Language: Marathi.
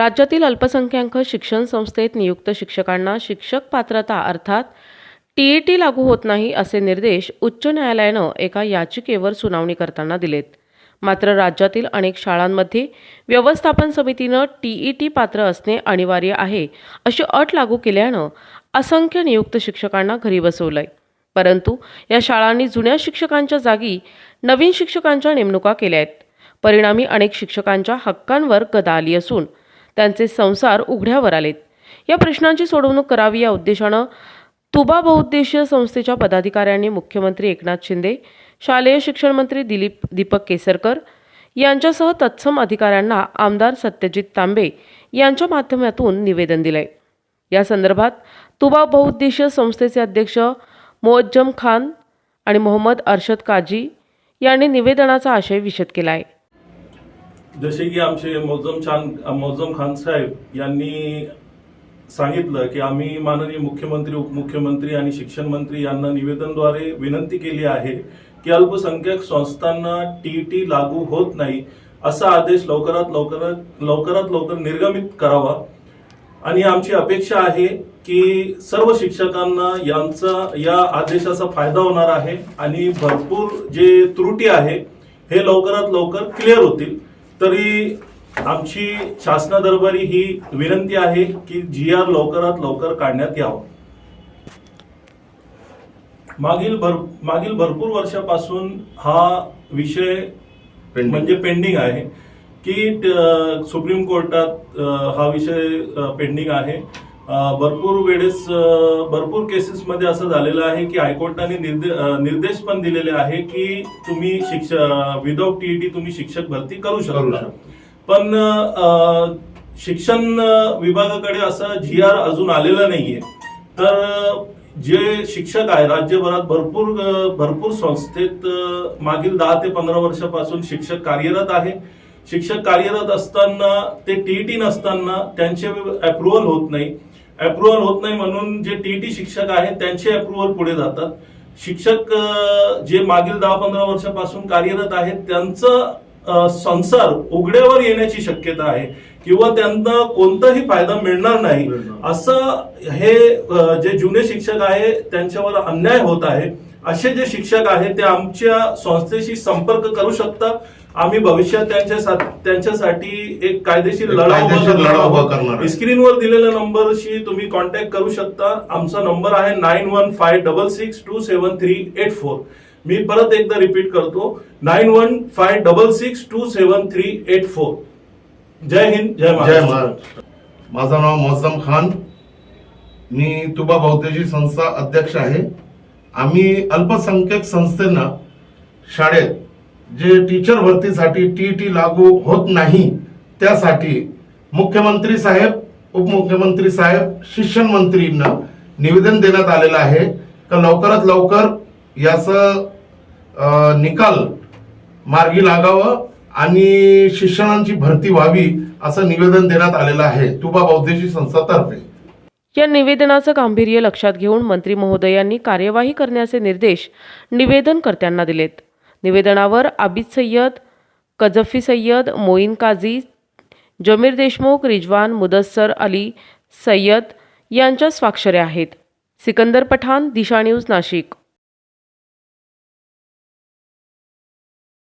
राज्यातील अल्पसंख्याक शिक्षण संस्थेत नियुक्त शिक्षकांना शिक्षक पात्रता अर्थात टीईटी लागू होत नाही असे निर्देश उच्च न्यायालयानं एका याचिकेवर सुनावणी करताना दिलेत. मात्र राज्यातील अनेक शाळांमध्ये व्यवस्थापन समितीनं टीईटी पात्र असणे अनिवार्य आहे अशी अट लागू केल्यानं असंख्य नियुक्त शिक्षकांना घरी बसवलंय. परंतु या शाळांनी जुन्या शिक्षकांच्या जागी नवीन शिक्षकांच्या नेमणुका केल्या आहेत परिणामी अनेक शिक्षकांच्या हक्कांवर गदा आली असून त्यांचे संसार उघड्यावर आलेत. या प्रश्नांची सोडवणूक करावी या उद्देशानं तुबा बहुउद्देशीय संस्थेच्या पदाधिकाऱ्यांनी मुख्यमंत्री एकनाथ शिंदे शालेय शिक्षण मंत्री दिलीप दीपक केसरकर यांच्यासह तत्सम अधिकाऱ्यांना आमदार सत्यजित तांबे यांच्या माध्यमातून निवेदन दिलंय. या संदर्भात तुबा बहुउद्देशीय संस्थेचे अध्यक्ष मोअज्जम खान आणि मोहम्मद अरशद काजी यांनी निवेदनाचा आशय विशद केला आहे जसे की आमचे मोजम छान मोजम खान साहेब यांनी सांगितलं की आम्ही माननीय मुख्यमंत्री उपमुख्यमंत्री आणि शिक्षण मंत्री यांना निवेदनद्वारे विनंती केली आहे की अल्पसंख्याक संस्थांना टी टी लागू होत नाही असा आदेश लवकरात लवकर लवकरात लवकर निर्गमित करावा. आणि आमची अपेक्षा आहे की सर्व शिक्षकांना यांचा या आदेशाचा फायदा होणार आहे आणि भरपूर जे त्रुटी आहे हे लवकरात लवकर क्लिअर होतील. तरी आमची शासना दरबारी ही विनंती आहे की जी आर लवकरात लवकर काढण्यात यावं मागील भर मागील भरपूर वर्षापासून हा विषय. म्हणजे पेंडिंग आहे की सुप्रीम कोर्टात हा विषय पेंडिंग आहे भरपूर वेळेस भरपूर केसेसमध्ये असं झालेलं आहे की हायकोर्टाने निर्दे- निर्देश पण दिलेले आहे की तुम्ही शिक्ष विदाउट टीईटी तुम्ही शिक्षक भरती करू शकता. पण शिक्षण विभागाकडे असं जी आर अजून आलेलं नाहीये. तर जे शिक्षक आहे राज्यभरात भरपूर भरपूर संस्थेत मागील दहा ते पंधरा वर्षापासून शिक्षक कार्यरत आहे. शिक्षक कार्यरत असताना ते टीईटी नसताना त्यांचे अप्रुव्हल होत नाही. अप्रुव्हल होत नाही म्हणून जे टीईटी शिक्षक आहेत त्यांचे अप्रुव्हल पुढे जातात. शिक्षक जे मागील दहा पंधरा वर्षापासून कार्यरत आहेत त्यांचं संसार उघड्यावर येण्याची शक्यता आहे. किंवा त्यांना कोणताही फायदा मिळणार नाही. असं हे जे जुने शिक्षक आहे त्यांच्यावर अन्याय होत आहे. असे जे शिक्षक आहेत ते आमच्या संस्थेशी संपर्क करू शकतात. आम्ही भविष्यात त्यांच्या त्यांच्यासाठी एक कायदेशीर लढा उभा करणार लढा उभा आहोत. करणार आहे. स्क्रीनवर दिलेल्या नंबरशी तुम्ही कॉन्टॅक्ट करू शकता. आमचा नंबर आहे nine one five double six two seven three eight four. मी परत एकदा रिपीट करतो. Nine one five double six two seven three eight four. जय हिंद जय जय महाराष्ट्र. माझं नाव मोझम खान. मी तुबा बौद्धजी संस्था अध्यक्ष आहे. आम्ही अल्पसंख्याक संस्थेना शाळेत जे टीचर भरतीसाठी टी टी लागू होत नाही त्यासाठी मुख्यमंत्री साहेब उपमुख्यमंत्री साहेब शिक्षण मंत्रींना निवेदन देण्यात आलेलं आहे. का लवकरात लवकर याचं निकाल मार्गी लागावं आणि शिक्षणांची भरती व्हावी असं निवेदन देण्यात आलेलं आहे. तुबा बौद्धेशी संस्थातर्फे. या निवेदनाचं गांभीर्य लक्षात घेऊन मंत्री महोदयांनी कार्यवाही करण्याचे निर्देश निवेदनकर्त्यांना दिलेत. निवेदनावर आबिद सय्यद कजफी सय्यद मोईन काझी जमीर देशमुख रिजवान मुदस्सर अली सय्यद यांच्या स्वाक्षऱ्या आहेत. सिकंदर पठाण दिशा न्यूज नाशिक.